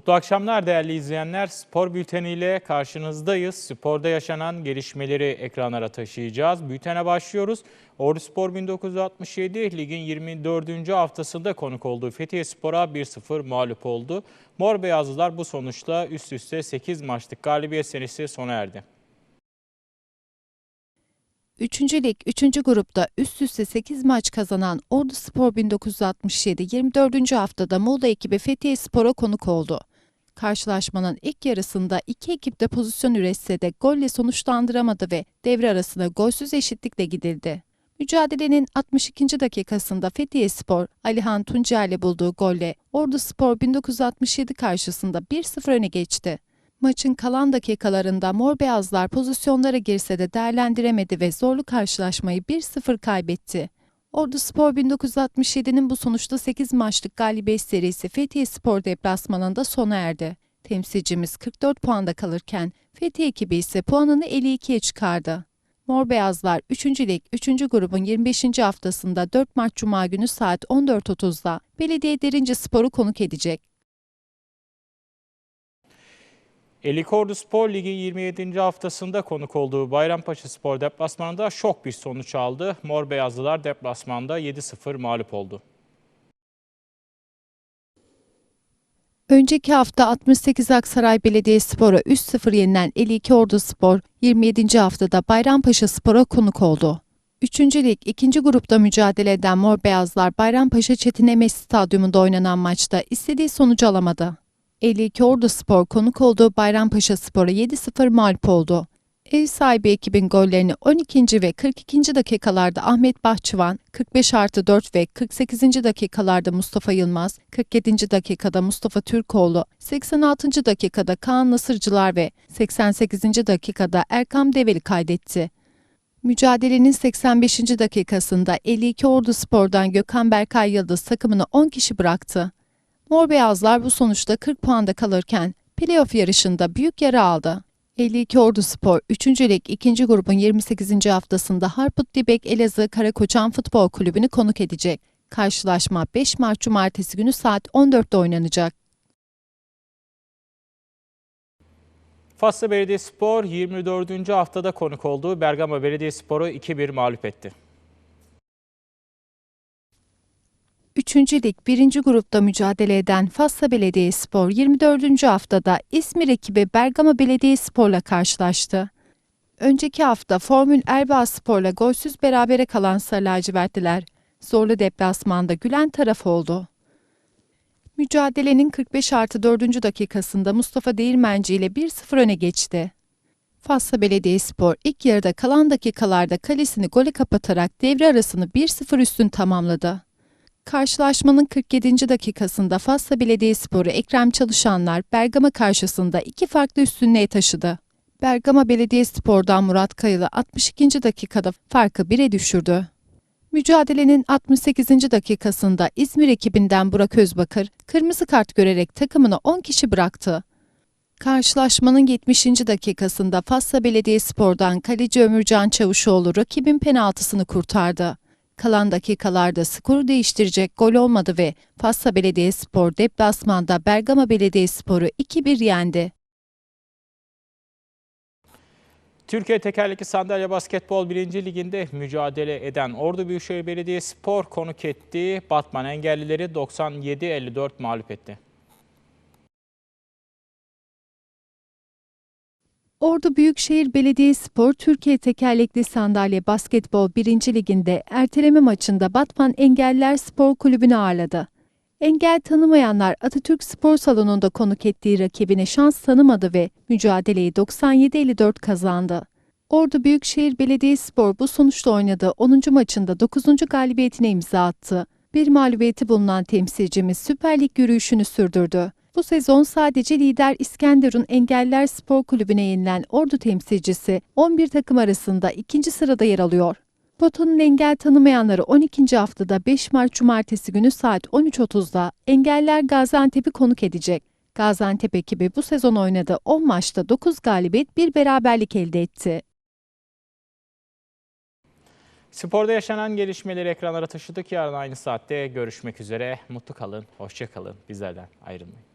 Mutlu akşamlar değerli izleyenler. Spor bülteniyle karşınızdayız. Sporda yaşanan gelişmeleri ekranlara taşıyacağız. Bültene başlıyoruz. Ordu Spor 1967 ligin 24. haftasında konuk olduğu Fethiye Spor'a 1-0 mağlup oldu. Mor Beyazlılar bu sonuçla üst üste 8 maçlık galibiyet serisi sona erdi. Üçüncü lig 3. grupta üst üste 8 maç kazanan Ordu Spor 1967 24. haftada Muğla ekibi Fethiye Spor'a konuk oldu. Karşılaşmanın ilk yarısında iki ekip de pozisyon üretse de golle sonuçlandıramadı ve devre arasına golsüz eşitlikle gidildi. Mücadelenin 62. dakikasında Fethiye Spor, Alihan Tuncer'le bulduğu golle Ordu Spor 1967 karşısında 1-0 öne geçti. Maçın kalan dakikalarında Mor Beyazlar pozisyonlara girse de değerlendiremedi ve zorlu karşılaşmayı 1-0 kaybetti. Ordu Spor 1967'nin bu sonuçta 8 maçlık galibiyet serisi Fethiye Spor deplasmanında sona erdi. Temsilcimiz 44 puanda kalırken Fethiye ekibi ise puanını 52'ye çıkardı. Mor Beyazlar 3. Lig 3. grubun 25. haftasında 4 Mart Cuma günü saat 14.30'da Belediye Derince Spor'u konuk edecek. Elikordu Spor Lig'in 27. haftasında konuk olduğu Bayrampaşa Spor deplasmanında şok bir sonuç aldı. Mor Beyazlılar deplasmanda 7-0 mağlup oldu. Önceki hafta 68 Aksaray Belediyespor'a 3-0 yenilen 52 Ordu Spor 27. haftada Bayrampaşa Spor'a konuk oldu. 3. Lig 2. grupta mücadele eden Mor Beyazlar Bayrampaşa Çetin Emes Stadyumunda oynanan maçta istediği sonucu alamadı. 52 Ordu Spor konuk olduğu Bayrampaşa Spor'a 7-0 mağlup oldu. Ev sahibi ekibin gollerini 12. ve 42. dakikalarda Ahmet Bahçıvan, 45 artı 4 ve 48. dakikalarda Mustafa Yılmaz, 47. dakikada Mustafa Türkoğlu, 86. dakikada Kaan Nasırcılar ve 88. dakikada Erkam Develi kaydetti. Mücadelenin 85. dakikasında 52 Ordu Spor'dan Gökhan Berkay Yıldız takımını 10 kişi bıraktı. Mor Beyazlar bu sonuçta 40 puanda kalırken playoff yarışında büyük yara aldı. 52 Ordu Spor 3. Lig 2. grubun 28. haftasında Harput Dibek Elazığ Karakoçan Futbol Kulübü'nü konuk edecek. Karşılaşma 5 Mart Cumartesi günü saat 14'te oynanacak. Faslı Belediyespor 24. haftada konuk olduğu Bergama Belediyespor'u 2-1 mağlup etti. 3. Lig 1. grupta mücadele eden Fassa Belediyespor 24. haftada İzmir ekibi Bergama Belediyespor'la karşılaştı. Önceki hafta Formül Erbaa Spor'la golsüz berabere kalan Sarı Lacivertliler zorlu deplasmanda gülen taraf oldu. Mücadelenin 45 artı 4. dakikasında Mustafa Değirmenci ile 1-0 öne geçti. Fassa Belediyespor ilk yarıda kalan dakikalarda kalesini gole kapatarak devre arasını 1-0 üstün tamamladı. Karşılaşmanın 47. dakikasında Fassa Belediyespor'u Ekrem Çalışanlar Bergama karşısında iki farklı üstünlüğe taşıdı. Bergama Belediyespor'dan Murat Kayalı 62. dakikada farkı 1'e düşürdü. Mücadelenin 68. dakikasında İzmir ekibinden Burak Özbakır kırmızı kart görerek takımını 10 kişi bıraktı. Karşılaşmanın 70. dakikasında Fassa Belediyespor'dan kaleci Ömürcan Çavuşoğlu rakibin penaltısını kurtardı. Kalan dakikalarda skoru değiştirecek gol olmadı ve Fassa Belediyespor deplasmanda Bergama Belediyespor'u 2-1 yendi. Türkiye Tekerlekli Sandalye Basketbol 1. Liginde mücadele eden Ordu Büyükşehir Belediyespor konuk ettiği Batman engellileri 97-54 mağlup etti. Ordu Büyükşehir Belediyespor Türkiye Tekerlekli Sandalye Basketbol 1. Liginde erteleme maçında Batman Engelliler Spor Kulübü'nü ağırladı. Engel tanımayanlar Atatürk Spor Salonu'nda konuk ettiği rakibine şans tanımadı ve mücadeleyi 97-54 kazandı. Ordu Büyükşehir Belediyespor bu sonuçla oynadığı 10. maçında 9. galibiyetine imza attı. Bir mağlubiyeti bulunan temsilcimiz Süper Lig yürüyüşünü sürdürdü. Bu sezon sadece lider İskenderun Engeller Spor Kulübü'ne yenilen Ordu temsilcisi 11 takım arasında ikinci sırada yer alıyor. Boto'nun engel tanımayanları 12. haftada 5 Mart Cumartesi günü saat 13.30'da Engeller Gaziantep'i konuk edecek. Gaziantep ekibi bu sezon oynadığı 10 maçta 9 galibiyet bir beraberlik elde etti. Sporda yaşanan gelişmeleri ekranlara taşıdık. Yarın aynı saatte görüşmek üzere. Mutlu kalın, hoşça kalın. Bizlerden ayrılmayın.